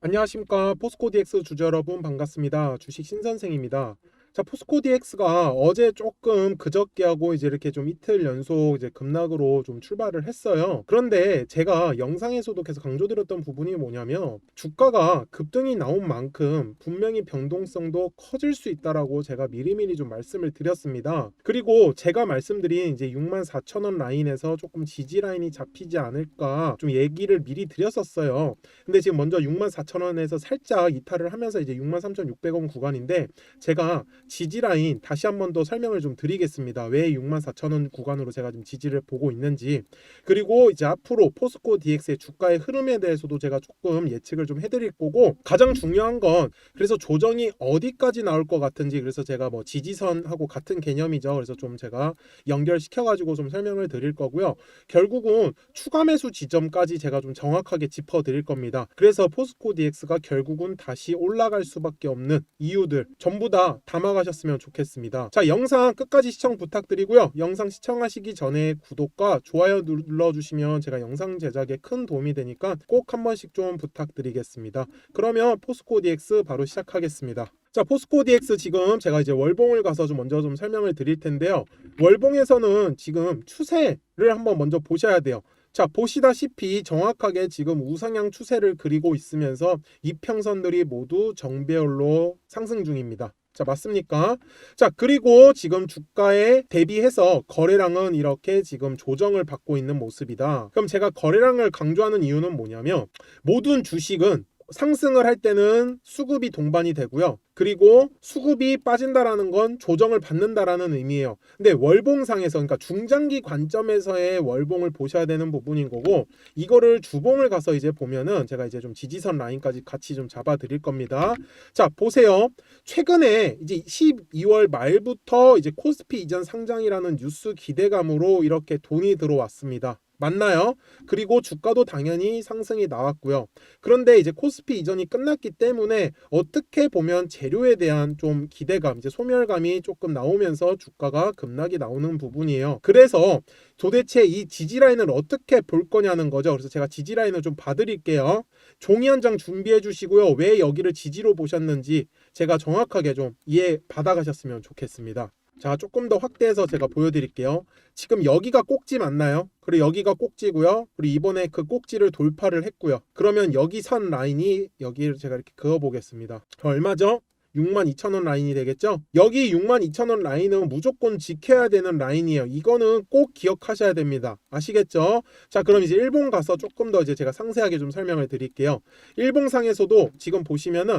안녕하십니까 포스코 DX 주주 여러분 반갑습니다. 주식 신선생입니다. 자 포스코 DX가 어제 조금 그저께하고 이제 이렇게 좀 이틀 연속 이제 급락으로 좀 출발을 했어요. 그런데 제가 영상에서도 계속 강조드렸던 부분이 뭐냐면 주가가 급등이 나온 만큼 분명히 변동성도 커질 수 있다라고 제가 미리미리 좀 말씀을 드렸습니다. 그리고 제가 말씀드린 이제 64,000원 라인에서 조금 지지 라인이 잡히지 않을까 좀 얘기를 미리 드렸었어요. 근데 지금 먼저 64,000원에서 살짝 이탈을 하면서 이제 63,600원 구간인데 제가 지지 라인 다시 한 번 더 설명을 좀 드리겠습니다. 왜 64,000원 구간으로 제가 좀 지지를 보고 있는지 그리고 이제 앞으로 포스코 DX의 주가의 흐름에 대해서도 제가 조금 예측을 좀 해드릴 거고 가장 중요한 건 그래서 조정이 어디까지 나올 것 같은지 그래서 제가 뭐 지지선하고 같은 개념이죠. 그래서 좀 제가 연결시켜 가지고 좀 설명을 드릴 거고요. 결국은 추가 매수 지점까지 제가 좀 정확하게 짚어 드릴 겁니다. 그래서 포스코 DX가 결국은 다시 올라갈 수밖에 없는 이유들 전부 다 담아가 셨으면 좋겠습니다. 자, 영상 끝까지 시청 부탁드리고요. 영상 시청하시기 전에 구독과 좋아요 눌러주시면 제가 영상 제작에 큰 도움이 되니까 꼭 한 번씩 좀 부탁드리겠습니다. 그러면 포스코 DX 바로 시작하겠습니다. 자, 포스코 DX 지금 제가 이제 월봉을 가서 좀 먼저 좀 설명을 드릴 텐데요. 월봉에서는 지금 추세를 한번 먼저 보셔야 돼요. 자, 보시다시피 정확하게 지금 우상향 추세를 그리고 있으면서 이평선들이 모두 정배열로 상승 중입니다. 자, 맞습니까? 자, 그리고 지금 주가에 대비해서 거래량은 이렇게 지금 조정을 받고 있는 모습이다. 그럼 제가 거래량을 강조하는 이유는 뭐냐면 모든 주식은 상승을 할 때는 수급이 동반이 되고요. 그리고 수급이 빠진다라는 건 조정을 받는다라는 의미예요. 근데 월봉상에서 그러니까 중장기 관점에서의 월봉을 보셔야 되는 부분인 거고 이거를 주봉을 가서 이제 보면은 제가 이제 좀 지지선 라인까지 같이 좀 잡아 드릴 겁니다. 자, 보세요. 최근에 이제 12월 말부터 이제 코스피 이전 상장이라는 뉴스 기대감으로 이렇게 돈이 들어왔습니다. 맞나요? 그리고 주가도 당연히 상승이 나왔고요. 그런데 이제 코스피 이전이 끝났기 때문에 어떻게 보면 재료에 대한 좀 기대감, 이제 소멸감이 조금 나오면서 주가가 급락이 나오는 부분이에요. 그래서 도대체 이 지지 라인을 어떻게 볼 거냐는 거죠. 그래서 제가 지지 라인을 좀 봐드릴게요. 종이 한 장 준비해 주시고요. 왜 여기를 지지로 보셨는지 제가 정확하게 좀 이해 받아가셨으면 좋겠습니다. 자, 조금 더 확대해서 제가 보여드릴게요. 지금 여기가 꼭지 맞나요? 그리고 여기가 꼭지고요. 그리고 이번에 그 꼭지를 돌파를 했고요. 그러면 여기 선 라인이 여기를 제가 이렇게 그어 보겠습니다. 얼마죠? 62,000원 라인이 되겠죠? 여기 62,000원 라인은 무조건 지켜야 되는 라인이에요. 이거는 꼭 기억하셔야 됩니다. 아시겠죠? 자, 그럼 이제 일본 가서 조금 더 이제 제가 상세하게 좀 설명을 드릴게요. 일본상에서도 지금 보시면은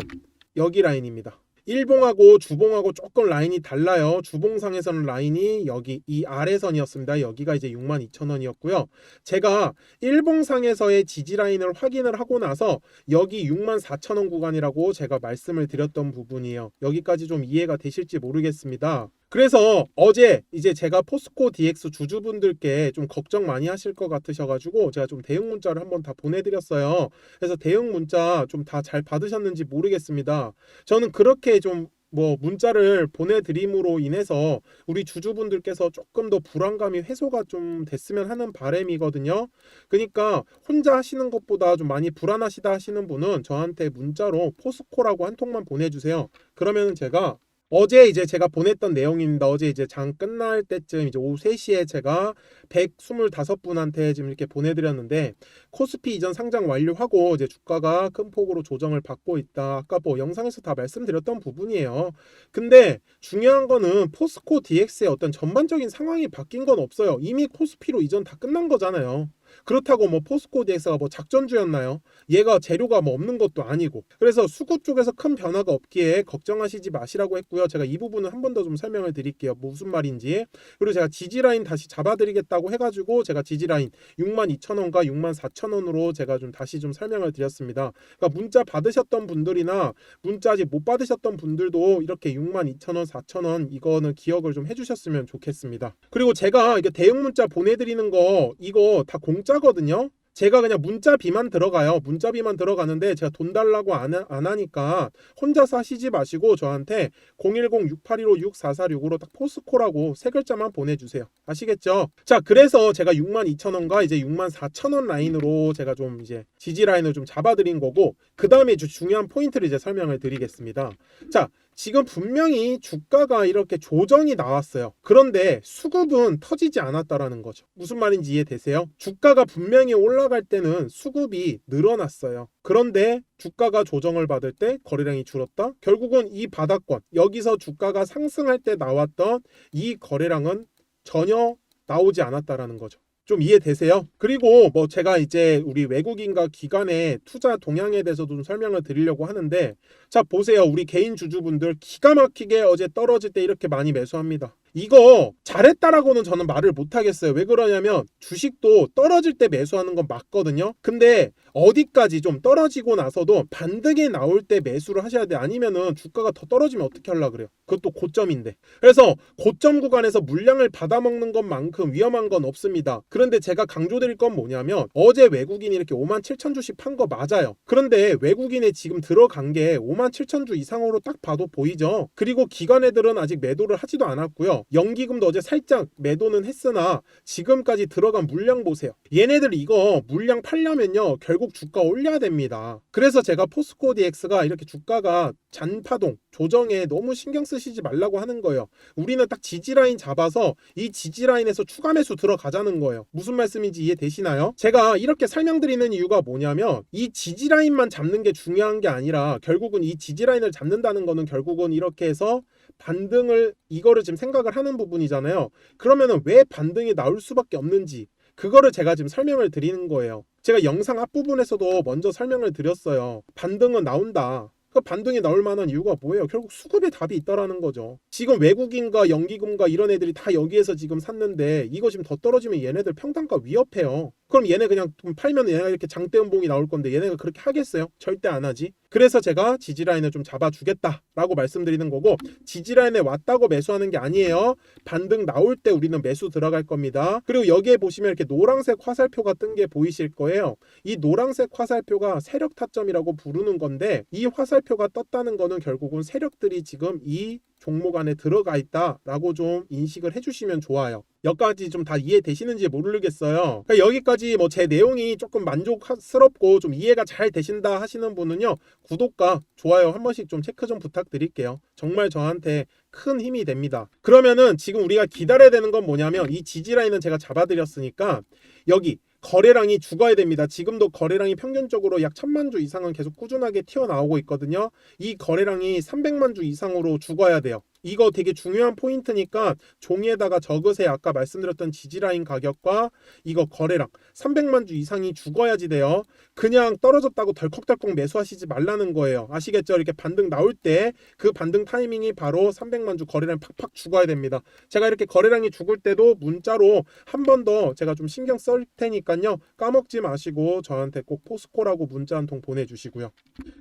여기 라인입니다. 일봉하고 주봉하고 조금 라인이 달라요. 주봉상에서는 라인이 여기 이 아래선이었습니다. 여기가 이제 62,000원이었고요. 제가 일봉상에서의 지지 라인을 확인을 하고 나서 여기 64,000원 구간이라고 제가 말씀을 드렸던 부분이에요. 여기까지 좀 이해가 되실지 모르겠습니다. 그래서 어제 이제 제가 포스코 DX 주주분들께 좀 걱정 많이 하실 것 같으셔가지고 제가 좀 대응 문자를 한번 다 보내드렸어요. 그래서 대응 문자 좀 다 잘 받으셨는지 모르겠습니다. 저는 그렇게 좀뭐 문자를 보내드림으로 인해서 우리 주주분들께서 조금 더 불안감이 해소가 좀 됐으면 하는 바람이거든요. 그러니까 혼자 하시는 것보다 좀 많이 불안하시다 하시는 분은 저한테 문자로 포스코라고 한 통만 보내주세요. 그러면 제가 어제 이제 제가 보냈던 내용입니다. 어제 이제 장 끝날 때쯤 이제 오후 3시에 제가 125분한테 지금 이렇게 보내드렸는데 코스피 이전 상장 완료하고 이제 주가가 큰 폭으로 조정을 받고 있다. 아까 뭐 영상에서 다 말씀드렸던 부분이에요. 근데 중요한 거는 포스코 DX의 어떤 전반적인 상황이 바뀐 건 없어요. 이미 코스피로 이전 다 끝난 거잖아요. 그렇다고 뭐 포스코 DX가 뭐 작전주였나요? 얘가 재료가 뭐 없는 것도 아니고 그래서 수구 쪽에서 큰 변화가 없기에 걱정하시지 마시라고 했고요. 제가 이 부분은 한 번 더 좀 설명을 드릴게요. 뭐 무슨 말인지 그리고 제가 지지라인 다시 잡아드리겠다고 해가지고 제가 지지라인 62,000원과 64,000원으로 제가 좀 다시 좀 설명을 드렸습니다. 그러니까 문자 받으셨던 분들이나 문자 아직 못 받으셨던 분들도 이렇게 62,000원, 4,000원 이거는 기억을 좀 해주셨으면 좋겠습니다. 그리고 제가 이게 대응 문자 보내드리는 거 이거 다 공짜 거든요. 제가 그냥 문자비만 들어가요. 문자비만 들어가는데 제가 돈 달라고 안, 하- 안 하니까 혼자서 하시지 마시고 저한테 010-6815-6446으로 딱 포스코라고 세 글자만 보내주세요. 아시겠죠? 자, 그래서 제가 62,000원과 이제 64,000원 라인으로 제가 좀 이제 지지 라인을 좀 잡아드린 거고 그 다음에 중요한 포인트를 이제 설명을 드리겠습니다. 자, 지금 분명히 주가가 이렇게 조정이 나왔어요. 그런데 수급은 터지지 않았다라는 거죠. 무슨 말인지 이해되세요? 주가가 분명히 올라갈 때는 수급이 늘어났어요. 그런데 주가가 조정을 받을 때 거래량이 줄었다? 결국은 이 바닥권, 여기서 주가가 상승할 때 나왔던 이 거래량은 전혀 나오지 않았다라는 거죠. 좀 이해되세요? 그리고 뭐 제가 이제 우리 외국인과 기관의 투자 동향에 대해서도 좀 설명을 드리려고 하는데 자 보세요 우리 개인 주주분들 기가 막히게 어제 떨어질 때 이렇게 많이 매수합니다 이거 잘했다라고는 저는 말을 못하겠어요. 왜 그러냐면 주식도 떨어질 때 매수하는 건 맞거든요. 근데 어디까지 좀 떨어지고 나서도 반등이 나올 때 매수를 하셔야 돼. 아니면은 주가가 더 떨어지면 어떻게 하려 그래요? 그것도 고점인데. 그래서 고점 구간에서 물량을 받아먹는 것만큼 위험한 건 없습니다. 그런데 제가 강조드릴 건 뭐냐면 어제 외국인이 이렇게 5만 7천 주씩 판 거 맞아요. 그런데 외국인의 지금 들어간 게 5만 7천 주 이상으로 딱 봐도 보이죠. 그리고 기관 애들은 아직 매도를 하지도 않았고요. 연기금도 어제 살짝 매도는 했으나 지금까지 들어간 물량 보세요. 얘네들 이거 물량 팔려면요. 결국 주가 올려야 됩니다. 그래서 제가 포스코 DX가 이렇게 주가가 잔파동 조정에 너무 신경 쓰시지 말라고 하는 거예요. 우리는 딱 지지라인 잡아서 이 지지라인에서 추가 매수 들어가자는 거예요. 무슨 말씀인지 이해되시나요? 제가 이렇게 설명드리는 이유가 뭐냐면 이 지지라인만 잡는 게 중요한 게 아니라 결국은 이 지지라인을 잡는다는 거는 결국은 이렇게 해서 반등을 이거를 지금 생각을 하는 부분이잖아요. 그러면은 왜 반등이 나올 수밖에 없는지 그거를 제가 지금 설명을 드리는 거예요. 제가 영상 앞부분에서도 먼저 설명을 드렸어요. 반등은 나온다. 그 반등이 나올 만한 이유가 뭐예요? 결국 수급에 답이 있다라는 거죠. 지금 외국인과 연기금과 이런 애들이 다 여기에서 지금 샀는데 이거 지금 더 떨어지면 얘네들 평단가 위협해요. 그럼 얘네 그냥 돈 팔면 얘네가 이렇게 장대음봉이 나올 건데 얘네가 그렇게 하겠어요? 절대 안 하지. 그래서 제가 지지라인을 좀 잡아주겠다라고 말씀드리는 거고 지지라인에 왔다고 매수하는 게 아니에요. 반등 나올 때 우리는 매수 들어갈 겁니다. 그리고 여기에 보시면 이렇게 노란색 화살표가 뜬 게 보이실 거예요. 이 노란색 화살표가 세력 타점이라고 부르는 건데 이 화살표가 떴다는 거는 결국은 세력들이 지금 이 종목 안에 들어가 있다라고 좀 인식을 해주시면 좋아요. 여기까지 좀 다 이해되시는지 모르겠어요. 그러니까 여기까지 뭐 제 내용이 조금 만족스럽고 좀 이해가 잘 되신다 하시는 분은요 구독과 좋아요 한 번씩 좀 체크 좀 부탁드릴게요. 정말 저한테 큰 힘이 됩니다. 그러면은 지금 우리가 기다려야 되는 건 뭐냐면 이 지지라인은 제가 잡아드렸으니까 여기 거래량이 죽어야 됩니다. 지금도 거래량이 평균적으로 약 천만 주 이상은 계속 꾸준하게 튀어나오고 있거든요. 이 거래량이 300만 주 이상으로 죽어야 돼요. 이거 되게 중요한 포인트니까 종이에다가 적으세요. 아까 말씀드렸던 지지라인 가격과 이거 거래량 300만 주 이상이 죽어야지 돼요. 그냥 떨어졌다고 덜컥덜컥 매수하시지 말라는 거예요. 아시겠죠? 이렇게 반등 나올 때 그 반등 타이밍이 바로 300만 주 거래량 팍팍 죽어야 됩니다. 제가 이렇게 거래량이 죽을 때도 문자로 한 번 더 제가 좀 신경 쓸 테니까요. 까먹지 마시고 저한테 꼭 포스코라고 문자 한 통 보내주시고요.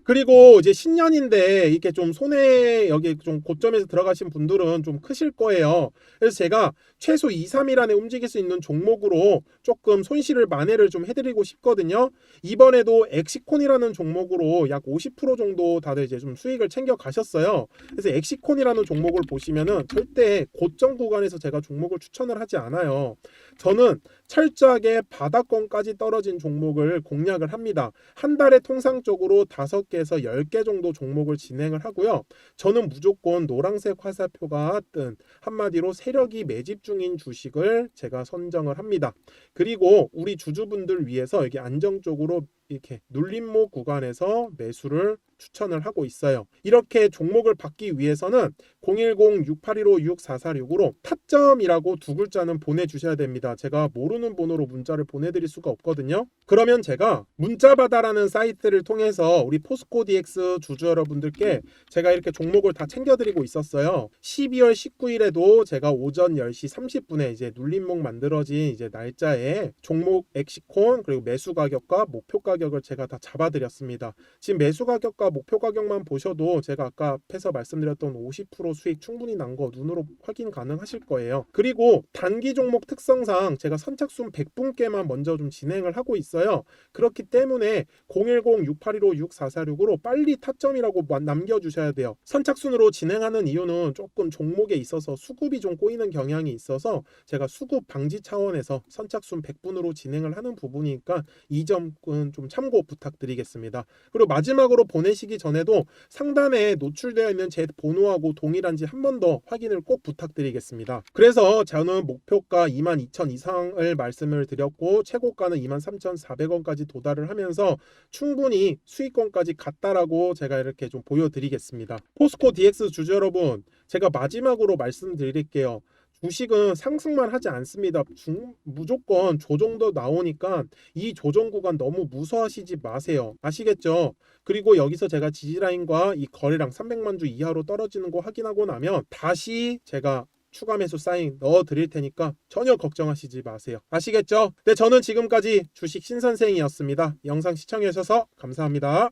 그리고 이제 신년인데 이렇게 좀 손에 여기 좀 고점에서 들어가신 분들은 좀 크실 거예요. 그래서 제가 최소 2, 3일 안에 움직일 수 있는 종목으로 조금 손실을 만회를 좀 해드리고 싶거든요. 이번 에도 엑시콘이라는 종목으로 약 50% 정도 다들 이제 좀 수익을 챙겨 가셨어요. 그래서 엑시콘이라는 종목을 보시면은 절대 고점 구간에서 제가 종목을 추천을 하지 않아요. 저는 철저하게 바닥권까지 떨어진 종목을 공략을 합니다. 한 달에 통상적으로 5개에서 10개 정도 종목을 진행을 하고요. 저는 무조건 노란색 화살표가 뜬 한마디로 세력이 매집 중인 주식을 제가 선정을 합니다. 그리고 우리 주주분들 위해서 이게 안정적으로 이렇게 눌림목 구간에서 매수를 추천을 하고 있어요. 이렇게 종목을 받기 위해서는 010-6815-6446으로 타점이라고 두 글자는 보내주셔야 됩니다. 제가 모르는 번호로 문자를 보내드릴 수가 없거든요. 그러면 제가 문자바다라는 사이트를 통해서 우리 포스코 DX 주주 여러분들께 제가 이렇게 종목을 다 챙겨드리고 있었어요. 12월 19일에도 제가 오전 10시 30분에 이제 눌림목 만들어진 이제 날짜에 종목 엑시콘 그리고 매수 가격과 목표 가격 가격을 제가 다 잡아드렸습니다. 지금 매수 가격과 목표 가격만 보셔도 제가 아까 앞에서 말씀드렸던 50% 수익 충분히 난 거 눈으로 확인 가능하실 거예요. 그리고 단기 종목 특성상 제가 선착순 100분께만 먼저 좀 진행을 하고 있어요. 그렇기 때문에 010-6815-6446으로 빨리 타점이라고 마- 남겨주셔야 돼요. 선착순으로 진행하는 이유는 조금 종목에 있어서 수급이 좀 꼬이는 경향이 있어서 제가 수급 방지 차원에서 선착순 100분으로 진행을 하는 부분이니까 이 점은 좀 참고 부탁드리겠습니다. 그리고 마지막으로 보내시기 전에도 상단에 노출되어 있는 제 번호하고 동일한지 한 번 더 확인을 꼭 부탁드리겠습니다. 그래서 저는 목표가 22,000 이상을 말씀을 드렸고 최고가는 23,400원까지 도달을 하면서 충분히 수익권까지 갔다라고 제가 이렇게 좀 보여드리겠습니다. 포스코 DX 주주 여러분, 제가 마지막으로 말씀드릴게요. 주식은 상승만 하지 않습니다. 중, 무조건 조정도 나오니까 이 조정 구간 너무 무서워하시지 마세요. 아시겠죠? 그리고 여기서 제가 지지라인과 이 거래량 300만 주 이하로 떨어지는 거 확인하고 나면 다시 제가 추가 매수 사인 넣어 드릴 테니까 전혀 걱정하시지 마세요. 아시겠죠? 네, 저는 지금까지 주식 신선생이었습니다. 영상 시청해 주셔서 감사합니다.